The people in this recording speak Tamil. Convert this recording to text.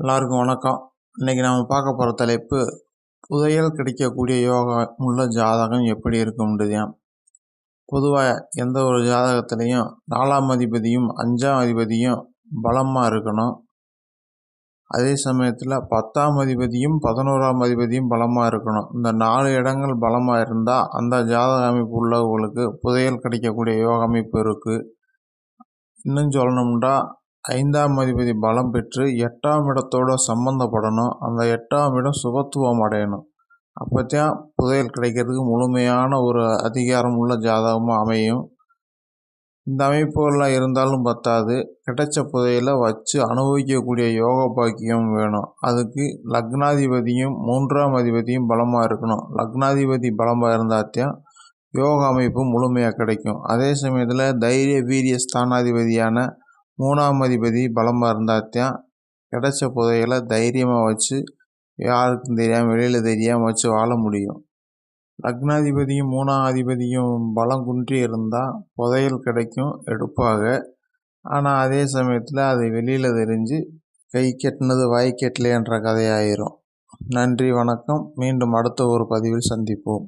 எல்லாருக்கும் வணக்கம். இன்றைக்கி நாம் பார்க்க போகிற தலைப்பு புதையல் கிடைக்கக்கூடிய யோகா உள்ள ஜாதகம் எப்படி இருக்கும்ன்றதையும் பொதுவாக எந்த ஒரு ஜாதகத்துலேயும் நாலாம் அதிபதியும் அஞ்சாம் அதிபதியும் பலமாக இருக்கணும். அதே சமயத்தில் பத்தாம் அதிபதியும் பதினோராம் அதிபதியும் பலமாக இருக்கணும். இந்த நாலு இடங்கள் பலமாக இருந்தால் அந்த ஜாதக அமைப்பு உள்ளவங்களுக்கு புதையல் கிடைக்கக்கூடிய யோக அமைப்பு இருக்குது இன்னும் சொல்லணும்னா ஐந்தாம் அதிபதி பலம் பெற்று எட்டாம் இடத்தோட சம்மந்தப்படணும் அந்த எட்டாம் இடம் சுபத்துவம் அடையணும். அப்போ தான் புதையல் கிடைக்கிறதுக்கு முழுமையான ஒரு அதிகாரம் உள்ள ஜாதகமாக அமையும். இந்த அமைப்புகள்லாம் இருந்தாலும் பத்தாது. கிடைச்ச புதையலை வச்சு அனுபவிக்கக்கூடிய யோக பாக்கியம் வேணும். அதுக்கு லக்னாதிபதியும் மூன்றாம் அதிபதியும் பலமாக இருக்கணும். லக்னாதிபதி பலமாக இருந்தாத்தையும் யோக அமைப்பு முழுமையாக கிடைக்கும். அதே சமயத்தில் தைரிய வீரிய ஸ்தானாதிபதியான மூணாம் அதிபதி பலமாக இருந்தால் கிடச்ச புதையலை தைரியமாக வச்சு யாருக்கும் தெரியாமல் வெளியில் தெரியாமல் வச்சு வாழ முடியும். லக்னாதிபதியும் மூணாம் அதிபதியும் பலம் குன்றி இருந்தால் புதையல் கிடைக்கும் எடுப்பாக. ஆனால் அதே சமயத்தில் அது வெளியில் தெரிஞ்சு கை கெட்டினது வாய் கெட்டலேன்ற கதையாயிரும். நன்றி வணக்கம். மீண்டும் அடுத்த ஒரு பதிவில் சந்திப்போம்.